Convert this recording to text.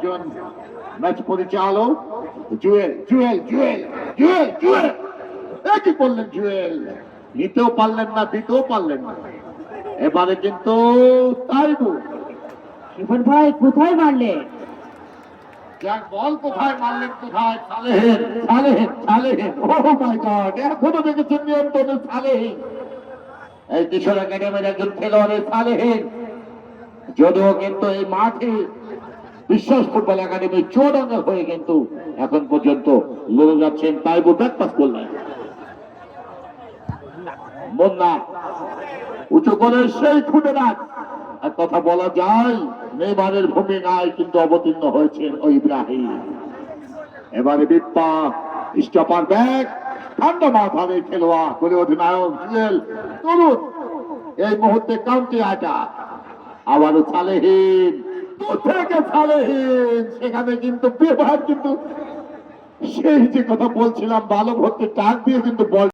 একজন ম্যাচ পরিচালক জুয়েল জুয়েল জুয়েল জুয়েল জুয়েল। এ কি করলেন জুয়েল? নিতেও পারলেন না দিতেও পারলেন না। এবারে কিন্তু তাইবু রিপন ভাই কোথায় যার বল কোথায় মারলেন কোথায়? সালেহেন সালেহেন সালেহেন ও মাই গড এখনও দেখেছেন নিয়ন্ত্রণে সালেহেন এই কিশোর একাডেমির একজন খেলোয়াড়ের সালেহেন যদিও কিন্তু এই মাঠে বিশ্বাস ফুটবল একাডেমি চৌডাঙ্গা হয়ে কিন্তু এখন পর্যন্ত লড়ে যাচ্ছেন তাইবু ব্যাক পাস করলেন মুন্না, উঁচু করে সেই খুঁটে রাখ। আর কথা বলা যায়, নেইমারের ভূমিকায় কিন্তু অবতীর্ণ হয়েছেন ওই ইব্রাহিম। এবারে বিপ্পা, স্টপার ব্যাক, ঠান্ডা মাথার এই খেলোয়াড় করে অধিনায়ক জুয়েল, তরুণ। এই মুহূর্তে কাউন্টি আটা। আবারও সালেহীন। থেকে সালেহীন সেখানে কিন্তু বিভাগ কিন্তু সেই যে কথা বলছিলাম ভালো ভর্তি টাক দিয়ে কিন্তু বল